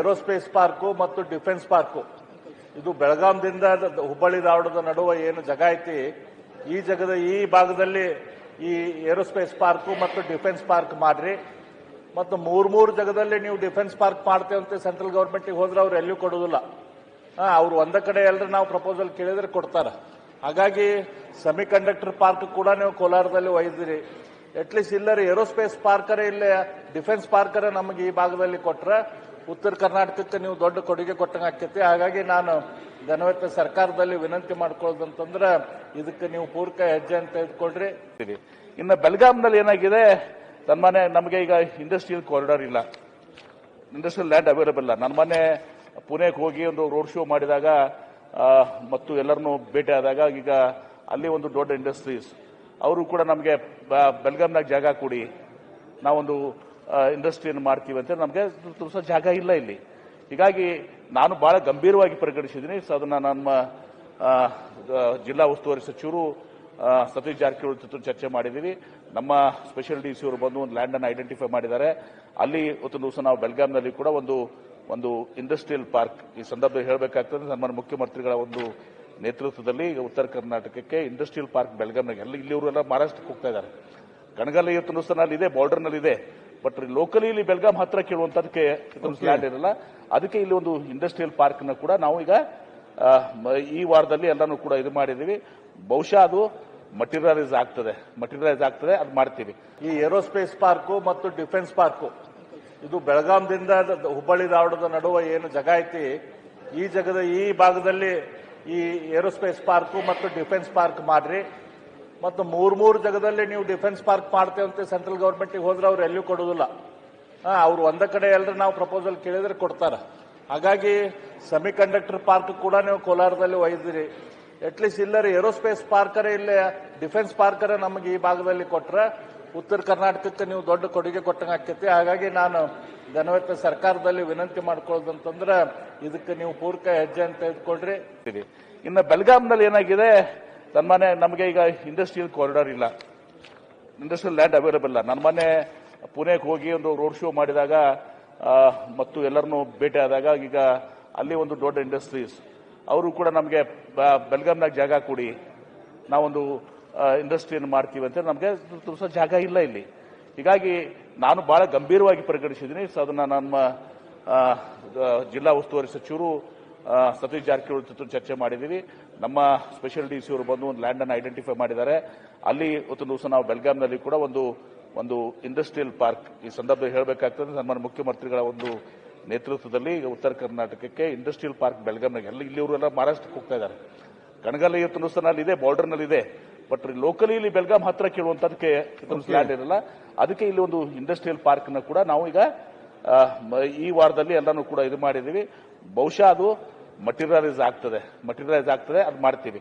Aerospace park ಮತ್ತು defence park. ಇದು ಬೆಳಗಾಂದಿಂದ ಹುಬ್ಬಳ್ಳಿ ಧಾರವಾಡದ ನಡುವೆ ಏನು ಜಾಗ ಐತಿ, ಈ ಜಗದ ಈ ಭಾಗದಲ್ಲಿ ಈ ಏರೋಸ್ಪೇಸ್ ಪಾರ್ಕು ಮತ್ತು ಡಿಫೆನ್ಸ್ ಪಾರ್ಕ್ ಮಾಡ್ರಿ. ಮತ್ತು ಮೂರ್ ಮೂರು ಜಾಗದಲ್ಲಿ ನೀವು ಡಿಫೆನ್ಸ್ ಪಾರ್ಕ್ ಅಂತ ಸೆಂಟ್ರಲ್ ಗೌರ್ಮೆಂಟ್ಗೆ ಹೋದ್ರೆ ಅವ್ರು ಎಲ್ಲೂ ಕೊಡೋದಿಲ್ಲ ಹಾಂ, ಅವ್ರು ಒಂದ ಕಡೆ ಎಲ್ಲರೂ ನಾವು ಪ್ರಪೋಸಲ್ ಕೇಳಿದ್ರೆ ಕೊಡ್ತಾರೆ. ಹಾಗಾಗಿ ಸೆಮಿ ಕಂಡಕ್ಟರ್ ಪಾರ್ಕ್ ಕೂಡ ನೀವು ಕೋಲಾರದಲ್ಲಿ ಒಯ್ದಿರಿ. ಅಟ್ಲೀಸ್ಟ್ ಇಲ್ಲರಿ ಏರೋಸ್ಪೇಸ್ ಪಾರ್ಕರೇ ಇಲ್ಲೇ, ಡಿಫೆನ್ಸ್ ಪಾರ್ಕರೇ ನಮಗೆ ಈ ಭಾಗದಲ್ಲಿ ಕೊಟ್ರೆ ಉತ್ತರ ಕರ್ನಾಟಕಕ್ಕೆ ನೀವು ದೊಡ್ಡ ಕೊಡುಗೆ ಕೊಟ್ಟಂಗೆ ಆಕ್ಕೈತಿ ಹಾಗಾಗಿ ನಾನು ಧನವತ್ತ ಸರ್ಕಾರದಲ್ಲಿ ವಿನಂತಿ ಮಾಡ್ಕೊಳ್ಳೋದಂತಂದ್ರೆ ಇದಕ್ಕೆ ನೀವು ಪೂರಕ ಹೆಜ್ಜೆ ಅಂತ ತೆಗೆದುಕೊಳ್ರಿ ಇನ್ನು ಬೆಳಗಾಂನಲ್ಲಿ ಏನಾಗಿದೆ? ತನ್ಮಾನೆ ನಮಗೆ ಈಗ ಇಂಡಸ್ಟ್ರಿಯಲ್ ಕಾರಿಡಾರ್ ಇಲ್ಲ. ಇಂಡಸ್ಟ್ರಿಯಲ್ ಲ್ಯಾಂಡ್ ಅವೈಲೇಬಲ್ ಇಲ್ಲ. ನನ್ನ ಮನೆ ಪುಣೆಗೆ ಹೋಗಿ ಒಂದು ರೋಡ್ ಶೋ ಮಾಡಿದಾಗ ಮತ್ತು ಎಲ್ಲರನ್ನೂ ಭೇಟಿ ಆದಾಗ ಈಗ ಅಲ್ಲಿ ಒಂದು ದೊಡ್ಡ ಇಂಡಸ್ಟ್ರೀಸ್ ಅವರು ಕೂಡ ನಮಗೆ ಬೆಲ್ಗಾಮ್ನಾಗ ಜಾಗ ಕೊಡಿ. ನಾವೊಂದು ಇಂಡಸ್ಟ್ರಿಯನ್ನು ಮಾಡ್ತೀವಿ ಅಂತ ನಮಗೆ ತುರ್ಸೋ ಜಾಗ ಇಲ್ಲ ಇಲ್ಲಿ. ಹೀಗಾಗಿ ನಾನು ಬಹಳ ಗಂಭೀರವಾಗಿ ಪರಿಗಣಿಸಿದ್ದೀನಿ. ಸೊ ಅದನ್ನ ನಮ್ಮ ಜಿಲ್ಲಾ ಉಸ್ತುವಾರಿ ಸಚಿವರು ಸತೀಶ್ ಜಾರಕಿಹೊಳಿ ಜೊತೆ ಚರ್ಚೆ ಮಾಡಿದ್ದೀವಿ. ನಮ್ಮ ಸ್ಪೆಷಲ್ ಡಿ ಸಿ ಅವರು ಬಂದು ಒಂದು ಲ್ಯಾಂಡ್ ಅನ್ನು ಐಡೆಂಟಿಫೈ ಮಾಡಿದ್ದಾರೆ. ಅಲ್ಲಿ ಇವತ್ತು ದಿವಸ ನಾವು ಬೆಳಗಾಂನಲ್ಲಿ ಕೂಡ ಒಂದು ಒಂದು ಇಂಡಸ್ಟ್ರಿಯಲ್ ಪಾರ್ಕ್ ಈ ಸಂದರ್ಭದಲ್ಲಿ ಹೇಳಬೇಕಾಗ್ತದೆ. ನಮ್ಮ ಮುಖ್ಯಮಂತ್ರಿಗಳ ಒಂದು ನೇತೃತ್ವದಲ್ಲಿ ಉತ್ತರ ಕರ್ನಾಟಕಕ್ಕೆ ಇಂಡಸ್ಟ್ರಿಯಲ್ ಪಾರ್ಕ್ ಬೆಳಗಾಂನಾಗ ಎಲ್ಲ ಇಲ್ಲಿವರೆಲ್ಲ ಮಹಾರಾಷ್ಟ್ರಕ್ಕೆ ಹೋಗ್ತಾ ಇದ್ದಾರೆ. ಕಣಗಲ್ ಇವತ್ತು ದಿವಸ ಇದೆ ಬಾರ್ಡರ್ನಲ್ಲಿ ಇದೆ ಬಟ್ ಲೋಕಲಿ ಇಲ್ಲಿ ಬೆಳಗಾಂ ಹತ್ರ ಕೇಳುವಂತದಕ್ಕೆ ಲ್ಯಾಂಡ್ ಇರಲ್ಲ ಅದಕ್ಕೆ ಇಲ್ಲಿ ಒಂದು ಇಂಡಸ್ಟ್ರಿಯಲ್ ಪಾರ್ಕ್ನ ಕೂಡ ನಾವು ಈಗ ಈ ವಾರದಲ್ಲಿ ಎಲ್ಲಾನು ಕೂಡ ಇದು ಮಾಡಿದೀವಿ ಬಹುಶಃ ಅದು ಮಟೀರಿಯಲೈಸ್ ಆಗ್ತದೆ. ಮಟೀರಿಯಲೈಸ್ ಆಗ್ತದೆ ಅದು ಮಾಡ್ತೀವಿ. ಈ ಏರೋಸ್ಪೇಸ್ ಪಾರ್ಕು ಮತ್ತು ಡಿಫೆನ್ಸ್ ಪಾರ್ಕು ಇದು ಬೆಳಗಾಂದಿಂದ ಹುಬ್ಬಳ್ಳಿ ಧಾರವಾಡದ ನಡುವೆ ಏನು ಜಾಗ ಐತಿ ಈ ಜಗದ ಈ ಭಾಗದಲ್ಲಿ ಈ ಏರೋಸ್ಪೇಸ್ ಪಾರ್ಕು ಮತ್ತು ಡಿಫೆನ್ಸ್ ಪಾರ್ಕ್ ಮಾಡ್ರಿ. ಮತ್ತು ಮೂರು ಮೂರು ಜಾಗದಲ್ಲಿ ನೀವು ಡಿಫೆನ್ಸ್ ಪಾರ್ಕ್ ಮಾಡ್ತೇವೆ ಅಂತ ಸೆಂಟ್ರಲ್ ಗೌರ್ಮೆಂಟ್ಗೆ ಹೋದ್ರೆ ಅವ್ರು ಎಲ್ಲೂ ಕೊಡೋದಿಲ್ಲ ಅವ್ರು ಒಂದ ಕಡೆ ಎಲ್ಲರೂ ನಾವು ಪ್ರಪೋಸಲ್ ಕೇಳಿದ್ರೆ ಕೊಡ್ತಾರೆ. ಹಾಗಾಗಿ ಸೆಮಿ ಕಂಡಕ್ಟರ್ ಪಾರ್ಕ್ ಕೂಡ ನೀವು ಕೋಲಾರದಲ್ಲಿ ಒಯ್ದಿರಿ. ಅಟ್ಲೀಸ್ಟ್ ಇಲ್ಲರಿ ಏರೋಸ್ಪೇಸ್ ಪಾರ್ಕರೇ ಇಲ್ಲ ಡಿಫೆನ್ಸ್ ಪಾರ್ಕರೇ ನಮಗೆ ಈ ಭಾಗದಲ್ಲಿ ಕೊಟ್ರೆ ಉತ್ತರ ಕರ್ನಾಟಕಕ್ಕೆ ನೀವು ದೊಡ್ಡ ಕೊಡುಗೆ ಕೊಟ್ಟಂಗೆ ಆಕೈತಿ ಹಾಗಾಗಿ ನಾನು ಘನವೆತ್ತ ಸರ್ಕಾರದಲ್ಲಿ ವಿನಂತಿ ಮಾಡ್ಕೊಳ್ಳೋದಂತಂದ್ರೆ ಇದಕ್ಕೆ ನೀವು ಪೂರಕ ಹೆಜ್ಜೆ ಅಂತ ತೆಗೆದುಕೊಳ್ರಿ. ಇನ್ನು ಬೆಳಗಾಂನಲ್ಲಿ ಏನಾಗಿದೆ? ತನ್ಮಾನೆ ನಮಗೆ ಈಗ ಇಂಡಸ್ಟ್ರಿಯಲ್ ಕಾರಿಡಾರ್ ಇಲ್ಲ. ಇಂಡಸ್ಟ್ರಿಯಲ್ ಲ್ಯಾಂಡ್ ಅವೈಲೇಬಲ್ ಇಲ್ಲ ನನ್ನ ಮನೆ ಪುಣೆಗೆ ಹೋಗಿ ಒಂದು ರೋಡ್ ಶೋ ಮಾಡಿದಾಗ ಮತ್ತು ಎಲ್ಲರನ್ನೂ ಭೇಟಿ ಆದಾಗ ಈಗ ಅಲ್ಲಿ ಒಂದು ದೊಡ್ಡ ಇಂಡಸ್ಟ್ರೀಸ್ ಅವರು ಕೂಡ ನಮಗೆ ಬೆಲ್ಗಾಮ್ನಾಗ ಜಾಗ ಕೊಡಿ. ನಾವೊಂದು ಇಂಡಸ್ಟ್ರಿಯನ್ನು ಮಾಡ್ತೀವಿ ಅಂತ ನಮಗೆ ತುಂಬ ಜಾಗ ಇಲ್ಲ ಇಲ್ಲಿ. ಹೀಗಾಗಿ ನಾನು ಬಹಳ ಗಂಭೀರವಾಗಿ ಪರಿಗಣಿಸಿದ್ದೀನಿ. ಸೊ ಅದನ್ನು ನಮ್ಮ ಜಿಲ್ಲಾ ಉಸ್ತುವಾರಿ ಸಚಿವರು ಸತೀಶ್ ಜಾರಕಿಹೊಳಿ ಜೊತೆ ಚರ್ಚೆ ಮಾಡಿದ್ದೀವಿ. ನಮ್ಮ ಸ್ಪೆಷಲ್ ಡಿ ಸಿ ಅವರು ಬಂದು ಒಂದು ಲ್ಯಾಂಡ್ ಅನ್ನು ಐಡೆಂಟಿಫೈ ಮಾಡಿದ್ದಾರೆ. ಅಲ್ಲಿ ಇವತ್ತು ದಿವಸ ನಾವು ಬೆಳಗಾಂನಲ್ಲಿ ಕೂಡ ಒಂದು ಒಂದು ಇಂಡಸ್ಟ್ರಿಯಲ್ ಪಾರ್ಕ್ ಈ ಸಂದರ್ಭದಲ್ಲಿ ಹೇಳಬೇಕಾಗ್ತದೆ. ನಮ್ಮ ಮುಖ್ಯಮಂತ್ರಿಗಳ ಒಂದು ನೇತೃತ್ವದಲ್ಲಿ ಉತ್ತರ ಕರ್ನಾಟಕಕ್ಕೆ ಇಂಡಸ್ಟ್ರಿಯಲ್ ಪಾರ್ಕ್ ಬೆಳಗಾಂನಾಗ ಎಲ್ಲ ಇಲ್ಲಿಯವರೆಲ್ಲ ಮಹಾರಾಷ್ಟ್ರಕ್ಕೆ ಹೋಗ್ತಾ ಇದ್ದಾರೆ. ಕಣಗಲ್ ಇವತ್ತು ನುಸ್ತಾನಲ್ಲಿ ಇದೆ ಬಾರ್ಡರ್ನಲ್ಲಿ ಇದೆ. ಬಟ್ ಲೋಕಲಿ ಇಲ್ಲಿ ಬೆಳಗಾಂ ಹತ್ರ ಕೇಳುವಂತದಕ್ಕೆ ಲ್ಯಾಂಡ್ ಇರಲ್ಲ. ಅದಕ್ಕೆ ಇಲ್ಲಿ ಒಂದು ಇಂಡಸ್ಟ್ರಿಯಲ್ ಪಾರ್ಕ್ನ ಕೂಡ ನಾವು ಈಗ ಈ ವಾರದಲ್ಲಿ ಎಲ್ಲಾನು ಕೂಡ ಇದು ಮಾಡಿದೀವಿ ಬಹುಶಃ ಅದು ಮಟೀರಿಯಲೈಸ್ ಆಗ್ತದೆ. ಮಟೀರಿಯಲೈಸ್ ಆಗ್ತದೆ ಅದು ಮಾಡ್ತೀವಿ.